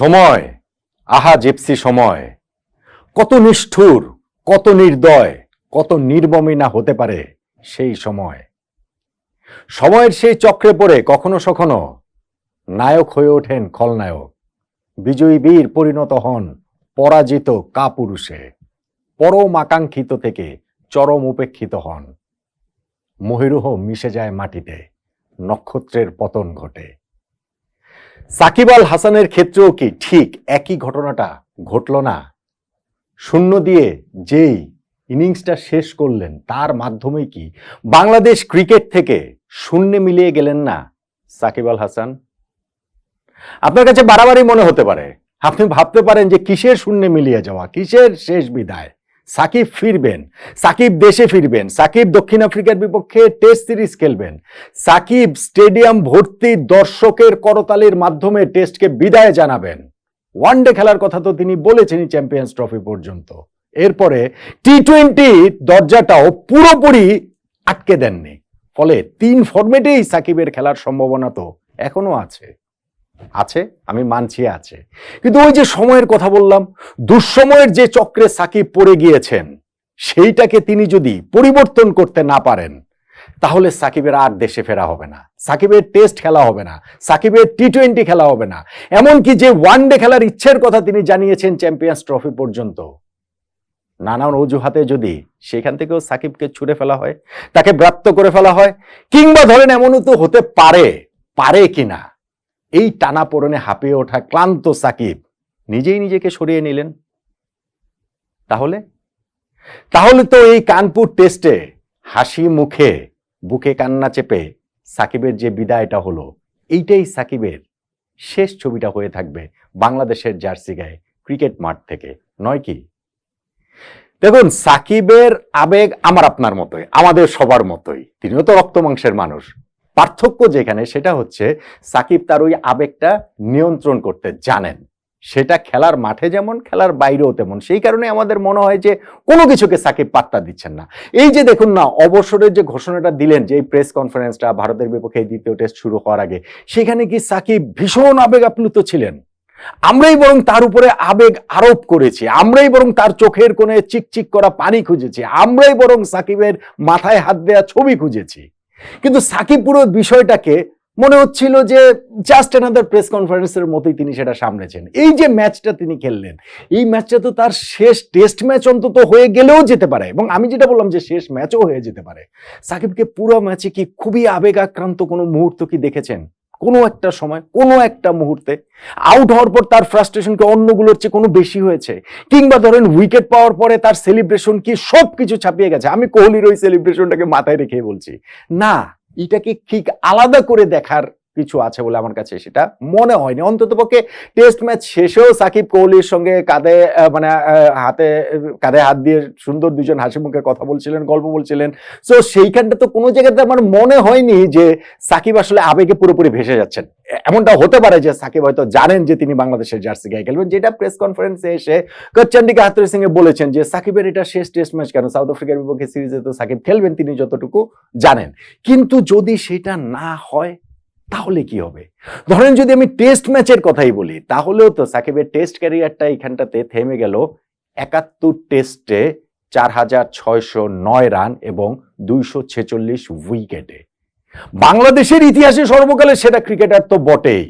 সময়। আহা জিপসি সময়। কত নিষ্ঠুর, কত নির্দয়, কত নির্মমী না হতে পারে সেই সময়। সময়ের সেই চক্রে পড়ে কখনো সখনো নায়ক হয়ে ওঠেন খলনায়ক। বিজয়ী বীর পরিণত হন পরাজিত কাপুরুষে। পরম আকাঙ্ক্ষিত থেকে চরম উপেক্ষিত হন। মহিরুহ মিশে যায় মাটিতে, নক্ষত্রের পতন ঘটে। সাকিব আল হাসানের ক্ষেত্রেও কি ঠিক একই ঘটনাটা ঘটল না? শূন্য দিয়ে যেই ইনিংসটা শেষ করলেন, তার মাধ্যমে কি বাংলাদেশ ক্রিকেট থেকে শূন্যে মিলিয়ে গেলেন না সাকিব আল হাসান? আপনার কাছে বাড়াবাড়ি মনে হতে পারে। আপনি ভাবতে পারেন যে কিসের শূন্যে মিলিয়ে যাওয়া, কিসের শেষ বিদায়? সাকিব ফিরবেন, সাকিব দেশে ফিরবেন, সাকিব দক্ষিণ আফ্রিকার বিপক্ষে টেস্ট সিরিজ খেলবেন। সাকিব স্টেডিয়াম ভর্তি দর্শকের করতালির মাধ্যমে টেস্টকে বিদায় জানাবেন। ওয়ানডে খেলার কথা তো তিনি বলেছেনই চ্যাম্পিয়ন্স ট্রফি পর্যন্ত। এরপরে টি টোয়েন্টি দরজাটাও পুরোপুরি আটকে দেননি। ফলে তিন ফরম্যাটেই সাকিবের খেলার সম্ভাবনা তো এখনও আছে। আছে, আমি মানছি আছে। কিন্তু ওই যে সময়ের কথা বললাম, দুঃসময়ের যে চক্রে সাকিব পড়ে গিয়েছেন, সেইটাকে তিনি যদি পরিবর্তন করতে না পারেন, তাহলে সাকিবের আর দেশে ফেরা হবে না। সাকিবের টেস্ট খেলা হবে না, সাকিবের টি টোয়েন্টি খেলা হবে না। এমনকি যে ওয়ান ডে খেলার ইচ্ছের কথা তিনি জানিয়েছেন চ্যাম্পিয়ন্স ট্রফি পর্যন্ত, নানান অজুহাতে যদি সেখান থেকেও সাকিবকে ছুড়ে ফেলা হয়, তাকে ব্রাপ্ত করে ফেলা হয়, কিংবা ধরেন এমনও তো হতে পারে পারে কিনা এই টানা পড়নে হাঁপিয়ে ওঠা ক্লান্ত সাকিব নিজেই নিজেকে সরিয়ে নিলেন। তাহলে? তাহলে তো এই কানপুর টেস্টে হাসি মুখে বুকে কান্না চেপে সাকিবের যে বিদায়টা হলো, এইটাই সাকিবের শেষ ছবিটা হয়ে থাকবে বাংলাদেশের জার্সি গায়ে ক্রিকেট মাঠ থেকে, নয় কি? দেখুন, সাকিবের আবেগ আমার আপনার মতোই, আমাদের সবার মতোই। তিনিও তো রক্ত মাংসের মানুষ। পার্থক্য যেখানে, সেটা হচ্ছে সাকিব তার ওই আবেগটা নিয়ন্ত্রণ করতে জানেন। সেটা খেলার মাঠে যেমন, খেলার বাইরেও তেমন। সেই কারণে আমাদের মনে হয় যে কোনো কিছুকে সাকিব পাত্তা দিচ্ছেন না। এই যে দেখুন না, অবসরের যে ঘোষণাটা দিলেন যে এই প্রেস কনফারেন্সটা ভারতের বিপক্ষে দ্বিতীয় টেস্ট শুরু হওয়ার আগে, সেখানে কি সাকিব ভীষণ আবেগ আপ্লুত ছিলেন? আমরাই বরং তার উপরে আবেগ আরোপ করেছি। আমরাই বরং তার চোখের কোণে চিকচিক করা পানি খুঁজেছি। আমরাই বরং সাকিবের মাথায় হাত দেয়া ছবি খুঁজেছি। কিন্তু সাকিব পুরো বিষয়টাকে মনে হচ্ছিল যে জাস্ট অ্যানাদার প্রেস কনফারেন্সের মতোই তিনি সেটা সামলেছেন। এই যে ম্যাচটা তিনি খেললেন, এই ম্যাচটা তো তার শেষ টেস্ট ম্যাচ অন্তত হয়ে গেলেও যেতে পারে। এবং আমি যেটা বললাম যে শেষ ম্যাচও হয়ে যেতে পারে। সাকিবকে পুরো ম্যাচে কি খুবই আবেগ আক্রান্ত কোনো মুহূর্ত কি দেখেছেন? কোনো একটা সময়, কোনো একটা মুহূর্তে আউট হওয়ার পর তার ফ্রাস্ট্রেশনকে অন্যগুলোর চেয়ে কোনো বেশি হয়েছে। কিংবা ধরেন উইকেট পাওয়ার পরে তার সেলিব্রেশন কি সব কিছু ছাপিয়ে গেছে। আমি কোহলির ওই সেলিব্রেশনটাকে মাথায় রেখে বলছি। না, এটাকে ঠিক আলাদা করে দেখার কিছু আছে বলে আমার কাছে সেটা মনে হয়নি। অন্তত পক্ষে টেস্ট ম্যাচ শেষেও সাকিব কোহলির সঙ্গে কাঁধে মানে হাতে, কাঁধে হাত দিয়ে সুন্দর দুজন হাসি মুখে কথা বলছিলেন, গল্প বলছিলেন। তো সেইখানটা তো কোনো জায়গাতে আমার মনে হয়নি যে সাকিব আসলে আবেগে পুরোপুরি ভেসে যাচ্ছেন। এমনটা হতে পারে যে সাকিব হয়তো জানেন যে তিনি বাংলাদেশের জার্সি গায়ে খেলবেন, যেটা প্রেস কনফারেন্সে এসে কচ্চান্ডিকা হাতুরি সিং এ বলেছেন যে সাকিবের এটা শেষ টেস্ট ম্যাচ কেন? সাউথ আফ্রিকার বিপক্ষে সিরিজে তো সাকিব খেলবেন, তিনি যতটুকু জানেন। কিন্তু যদি সেটা না হয় তাহলে কি হবে? ধরেন যদি আমি টেস্ট ম্যাচের কথাই বলি, তাহলেও তো সাকিবের টেস্ট ক্যারিয়ারটা এখানটাতে থেমে গেল একাত্তর টেস্টে চার হাজার ছয়শো নয় রান এবং দুইশো ছেচল্লিশ উইকেটে বাংলাদেশের ইতিহাসে সর্বকালের সেরা ক্রিকেটার তো বটেই।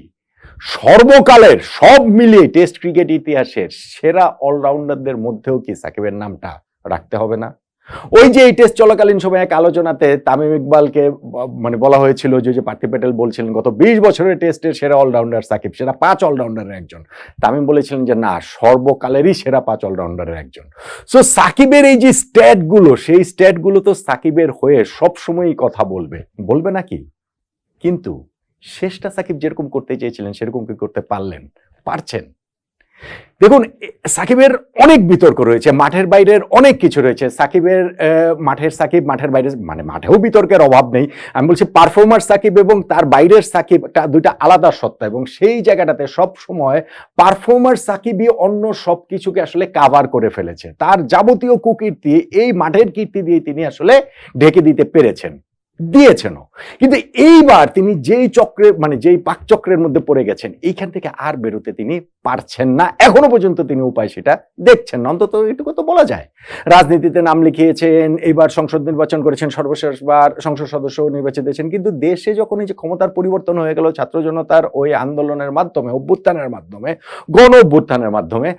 সর্বকালের সব মিলিয়ে টেস্ট ক্রিকেট ইতিহাসের সেরা অলরাউন্ডারদের মধ্যেও কি সাকিবের নামটা রাখতে হবে না? ওই যে এই টেস্ট চলাকালীন সময় এক আলোচনাতে তামিম ইকবালকে মানে বলা হয়েছিল যে যে পার্থিব প্যাটেল বলছিলেন, গত বিশ বছরের টেস্টের সেরা অলরাউন্ডার সাকিব, সেরা পাঁচ অলরাউন্ডারের একজন। তামিম বলেছিলেন যে, না, সর্বকালেরই সেরা পাঁচ অলরাউন্ডারের একজন। সো সাকিবের এই যে স্ট্যাটগুলো সেই স্ট্যাটগুলো তো সাকিবের হয়ে সবসময়ই কথা বলবে। বলবে নাকি? কিন্তু শেষটা সাকিব যেরকম করতে চেয়েছিলেন, সেরকম কি করতে পারলেন? পারছেন? দেখুন সাকিবের অনেক বিতর্ক রয়েছে, মাঠের বাইরের অনেক কিছু রয়েছে। সাকিবের মাঠের সাকিব, মাঠের বাইরে মানে মাঠেও বিতর্কের অভাব নেই। আমি বলছি পারফর্মার সাকিব এবং তার বাইরের সাকিব একটা দুইটা আলাদা সত্তা এবং সেই জায়গাটাতে সব সময় পারফর্মার সাকিবই অন্য সব কিছুকে আসলে কাভার করে ফেলেছে। তার যাবতীয় কুকীর্তি এই মাঠের কীর্তি দিয়ে তিনি আসলে ঢেকে দিতে পেরেছেন, দিয়েছেনও। কিন্তু এইবার তিনি যেই চক্রে মানে যেই পাকচক্রের মধ্যে পড়ে গেছেন, এইখান থেকে আর বেরোতে তিনি পারছেন না। এখনও পর্যন্ত তিনি উপায় সেটা দেখছেন অন্তত এটুকু তো বলা যায়। রাজনীতিতে নাম লিখিয়েছেন এইবার সংসদ নির্বাচন করেছেন সর্বশেষবার সংসদ সদস্য নির্বাচিত হয়েছেন। কিন্তু দেশে যখন এই যে ক্ষমতার পরিবর্তন হয়ে গেল, ছাত্র জনতার ওই আন্দোলনের মাধ্যমে, অভ্যুত্থানের মাধ্যমে, গণ অভ্যুত্থানের মাধ্যমে,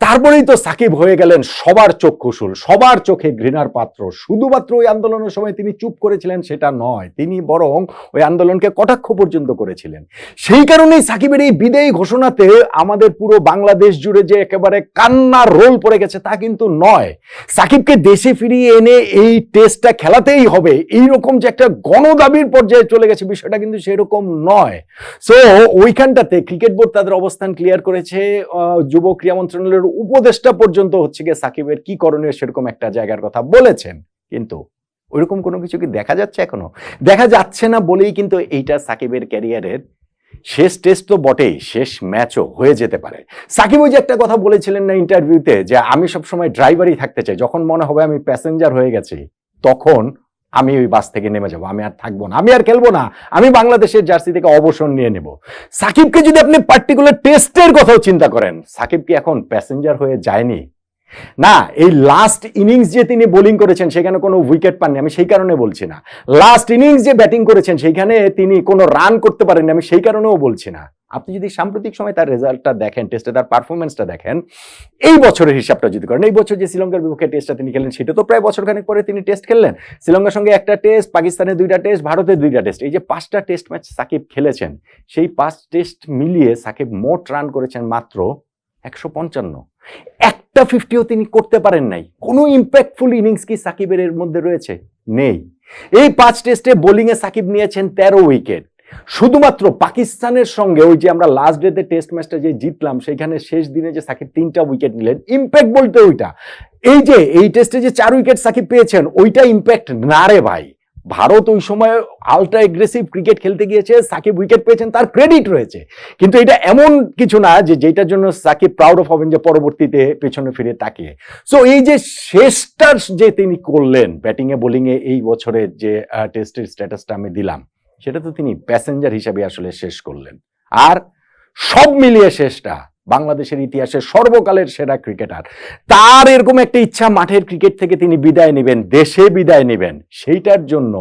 তারপরেই তো সাকিব হয়ে গেলেন সবার চক্ষুশুল সবার চোখে ঘৃণার পাত্র। শুধুমাত্র ওই আন্দোলনের সময় তিনি চুপ করেছিলেন, সেটা নয়। তিনি বরং ওই আন্দোলনকে কটাক্ষ পর্যন্ত করেছিলেন। সেই কারণেই সাকিবের এই বিদায়ী ঘোষণাতে আমাদের পুরো বাংলাদেশ জুড়ে যে একেবারে কান্নার রোল পড়ে গেছে তা কিন্তু নয়। সাকিবকে দেশে ফিরিয়ে এনে এই টেস্টটা খেলাতেই হবে। এই রকম যে একটা গণদাবির পর্যায়ে চলে গেছে বিষয়টা কিন্তু সেরকম নয়। সো ওইখানটাতে ক্রিকেট বোর্ড তাদের অবস্থান ক্লিয়ার করেছে। যুব ক্রীড়া মন্ত্রণালয়ের উপদেষ্টা পর্যন্ত হচ্ছে গিয়ে সাকিবের কি করণীয় সেরকম একটা জায়গার কথা বলেছেন। কিন্তু ওইরকম কোনো কিছু কি দেখা যাচ্ছে এখনও? দেখা যাচ্ছে না বলেই কিন্তু এইটা সাকিবের ক্যারিয়ারের শেষ টেস্ট তো বটেই, শেষ ম্যাচও হয়ে যেতে পারে। সাকিব ওই যে একটা কথা বলেছিলেন না ইন্টারভিউতে যে আমি সবসময় ড্রাইভারই থাকতে চাই। যখন মনে হবে আমি প্যাসেঞ্জার হয়ে গেছি, তখন আমি ওই বাস থেকে নেমে যাব। আমি আর থাকব না। আমি আর খেলব না। আমি বাংলাদেশের জার্সি থেকে অবসর নিয়ে নেব। সাকিবকে যদি আপনি পার্টিকুলার টেস্টের কথাও চিন্তা করেন, সাকিব কি এখন প্যাসেঞ্জার হয়ে যায়নি? না, এই লাস্ট ইনিংস যে তিনি বোলিং করেছেন, সেখানে কোনো উইকেট পাননি, আমি সেই কারণে বলছি না। লাস্ট ইনিংস যে ব্যাটিং করেছেন সেইখানে তিনি কোনো রান করতে পারেননি, আমি সেই কারণেও বলছি না। আপনি যদি সাম্প্রতিক সময় তার রেজাল্টটা দেখেন টেস্টে তার পারফরমেন্সটা দেখেন, এই বছরের হিসাবটা যদি করেন, এই বছর যে শ্রীলঙ্কার বিপক্ষে টেস্টটা তিনি খেলেন, সেটা তো প্রায় বছর বছরখানেক পরে তিনি টেস্ট খেললেন। শ্রীলঙ্কার সঙ্গে একটা টেস্ট পাকিস্তানের দুইটা টেস্ট ভারতের দুইটা টেস্ট এই যে পাঁচটা টেস্ট ম্যাচ সাকিব খেলেছেন, সেই পাঁচ টেস্ট মিলিয়ে সাকিব মোট রান করেছেন মাত্র একশো পঞ্চান্ন। একটা ফিফটিও তিনি করতে পারেন নাই। কোনো ইম্প্যাক্টফুল ইনিংস কি সাকিবের এর মধ্যে রয়েছে? নেই। এই পাঁচ টেস্টে বোলিংয়ে সাকিব নিয়েছেন তেরো উইকেট শুধুমাত্র পাকিস্তানের সঙ্গে ওই যে আমরা লাস্ট ডেতে টেস্ট ম্যাচটা যে জিতলাম, সেখানে শেষ দিনে যে সাকিব তিনটা উইকেট নিলেন ইম্প্যাক্ট বলতে ওইটা। এই যে, এই টেস্টে যে চার উইকেট সাকিব পেয়েছেন, ওইটা ইম্প্যাক্ট না রে ভাই। ভারত ওই সময় আলট্রা এগ্রেসিভ ক্রিকেট খেলতে গিয়েছে, সাকিব উইকেট পেয়েছেন, তার ক্রেডিট রয়েছে। কিন্তু এটা এমন কিছু না যে যেটার জন্য সাকিব প্রাউড অফ হবেন যে পরবর্তীতে পেছনে ফিরে তাকিয়ে। সো এই যে শেষটার যে তিনি করলেন ব্যাটিংয়ে বোলিংয়ে এই বছরের যে টেস্টের স্ট্যাটাসটা আমি দিলাম, সেটা তো তিনি প্যাসেঞ্জার হিসাবে আসলে শেষ করলেন। আর সব মিলিয়ে শেষটা বাংলাদেশের ইতিহাসে সর্বকালের সেরা ক্রিকেটার। তার এরকম একটা ইচ্ছা মাঠের ক্রিকেট থেকে তিনি বিদায় নেবেন, দেশে বিদায় নেবেন, সেইটার জন্য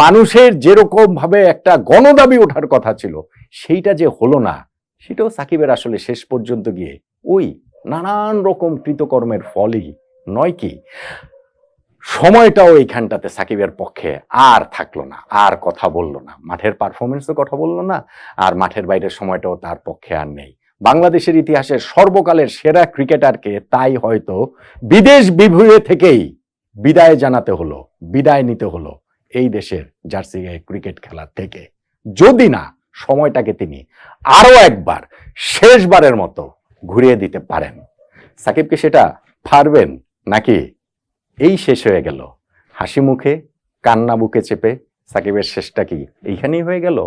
মানুষের যেরকম ভাবে একটা গণদাবি ওঠার কথা ছিল, সেইটা যে হলো না, সেটাও সাকিবের আসলে শেষ পর্যন্ত গিয়ে ওই নানান রকম কৃতকর্মের ফলই নয় কি, সময়টাও এইখানটাতে সাকিবের পক্ষে আর থাকল না, আর কথা বলল না। মাঠের পারফরমেন্সও কথা বলল না, আর মাঠের বাইরের সময়টাও তার পক্ষে আর নেই। বাংলাদেশের ইতিহাসের সর্বকালের সেরা ক্রিকেটারকে তাই হয়তো বিদেশ বিভূয়ে থেকেই বিদায় জানাতে হলো, বিদায় নিতে হলো এই দেশের জার্সি গায়ে ক্রিকেট খেলা থেকে। যদি না, সময়টাকে তিনি আরও একবার শেষবারের মতো ঘুরিয়ে দিতে পারেন। সাকিবকে সেটা পারবেন নাকি? এই শেষ হয়ে গেল। হাসি মুখে, কান্না বুকে চেপে সাকিবের শেষটা কি এইখানেই হয়ে গেল?